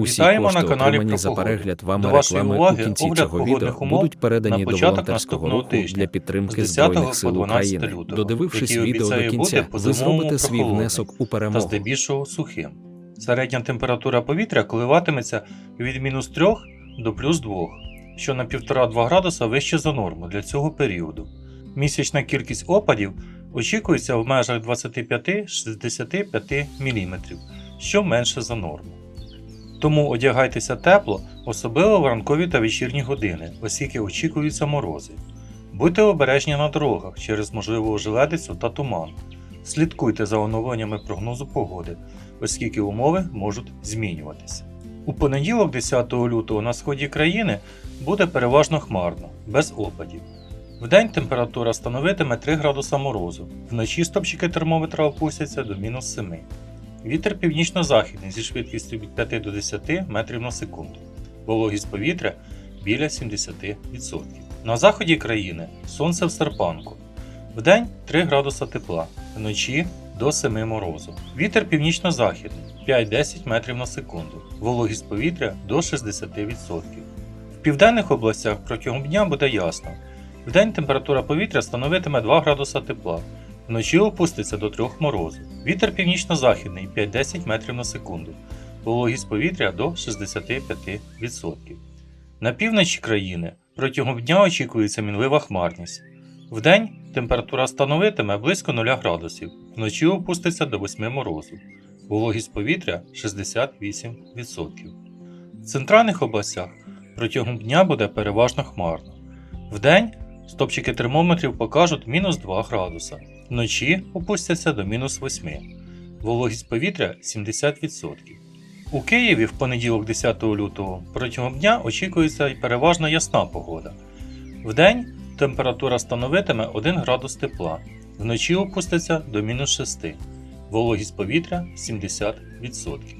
Усі Вітаємо кошти, на каналі отримані про за перегляд вами До реклами уваги у кінці цього відео будуть передані до волонтерського руху тижня, для підтримки з 10 Збройних сил 12 України. лютого, Додивившись відео до кінця, ви зробите свій внесок у та здебільшого сухим. Середня температура повітря коливатиметься від мінус 3 до плюс 2, що на 1,5-2 градуса вище за норму для цього періоду. Місячна кількість опадів очікується в межах 25-65 мм, що менше за норму. Тому одягайтеся тепло, особливо в ранкові та вечірні години, оскільки очікуються морози. Будьте обережні на дорогах через можливу ожеледицю та туман. Слідкуйте за оновленнями прогнозу погоди, оскільки умови можуть змінюватися. У понеділок, 10 лютого, на сході країни буде переважно хмарно, без опадів. Вдень температура становитиме 3 градуса морозу, вночі стопчики термометра опустяться до мінус 7. Вітер північно-західний зі швидкістю від 5 до 10 метрів на секунду. Вологість повітря біля 70%. На заході країни сонце в серпанку. Вдень 3 градуса тепла, вночі до 7 морозу. Вітер північно-західний 5-10 метрів на секунду. Вологість повітря до 60%. В південних областях протягом дня буде ясно. Вдень температура повітря становитиме 2 градуса тепла, вночі опуститься до 3 морозу. Вітер північно-західний 5-10 метрів на секунду. Вологість повітря до 65%. На півночі країни протягом дня очікується мінлива хмарність. Вдень температура становитиме близько 0 градусів, вночі опуститься до 8 морозу. Вологість повітря 68%. В центральних областях протягом дня буде переважно хмарно. Вдень стопчики термометрів покажуть мінус 2 градуса, вночі опустяться до мінус 8. Вологість повітря 70%. У Києві в понеділок 10 лютого протягом дня очікується й переважно ясна погода. Вдень температура становитиме 1 градус тепла, вночі опуститься до мінус 6. Вологість повітря 70%.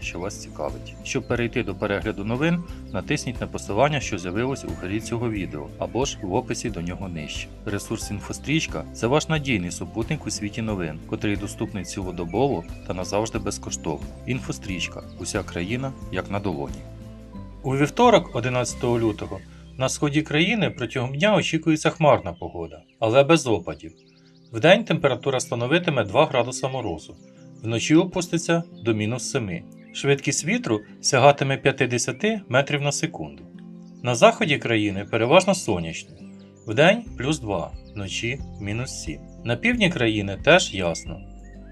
що вас цікавить. Щоб перейти до перегляду новин, натисніть на посилання, що з'явилось у горі цього відео, або ж в описі до нього нижче. Ресурс інфострічка це ваш надійний супутник у світі новин, котрий доступний цілодобово та назавжди безкоштовно. Інфострічка уся країна як на долоні. У вівторок, 11 лютого, на сході країни протягом дня очікується хмарна погода, але без опадів. Вдень температура становитиме 2 градуса морозу, вночі опуститься до мінус 7. Швидкість вітру сягатиме 50 метрів на секунду. На заході країни переважно сонячно. Вдень плюс 2, вночі мінус 7. На півдні країни теж ясно.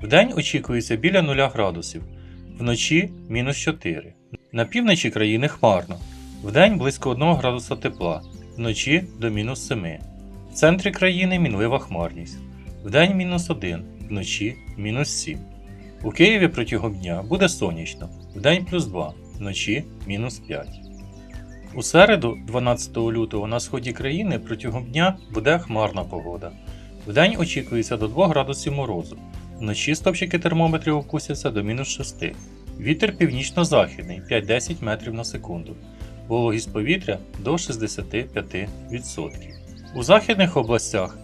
Вдень очікується біля 0 градусів, вночі мінус 4. На півночі країни хмарно. Вдень близько 1 градуса тепла, вночі до мінус 7. В центрі країни мінлива хмарність. Вдень мінус 1, вночі мінус 7. У Києві протягом дня буде сонячно, вдень плюс 2, вночі мінус 5. У середу, 12 лютого, на сході країни протягом дня буде хмарна погода. Вдень очікується до 2 градусів морозу, вночі стопчики термометрів опустяться до мінус 6. Вітер північно-західний 5-10 метрів на секунду. Вологість повітря до 65%. У західних областях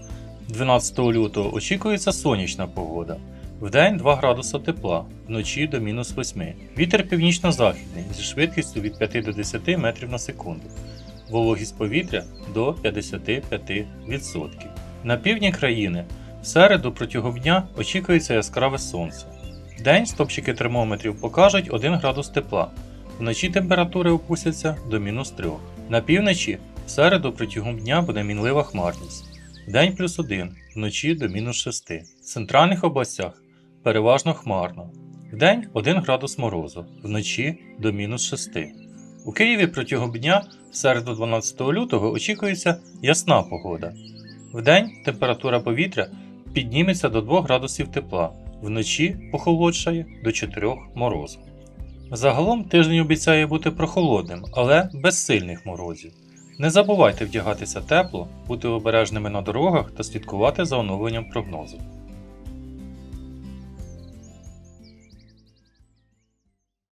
12 лютого очікується сонячна погода. Вдень 2 градуса тепла, вночі до мінус 8. Вітер північно-західний зі швидкістю від 5 до 10 метрів на секунду. Вологість повітря до 55%. На півдні країни в середу протягом дня очікується яскраве сонце. Вдень стопчики термометрів покажуть 1 градус тепла. Вночі температури опустяться до мінус 3. На півночі в середу протягом дня буде мінлива хмарність. Вдень плюс 1, вночі до мінус 6. В центральних областях переважно хмарно. Вдень 1 градус морозу, вночі до мінус 6. У Києві протягом дня в середу 12 лютого очікується ясна погода. Вдень температура повітря підніметься до 2 градусів тепла, вночі похолодшає до 4 морозу. Загалом тиждень обіцяє бути прохолодним, але без сильних морозів. Не забувайте вдягатися тепло, бути обережними на дорогах та слідкувати за оновленням прогнозу.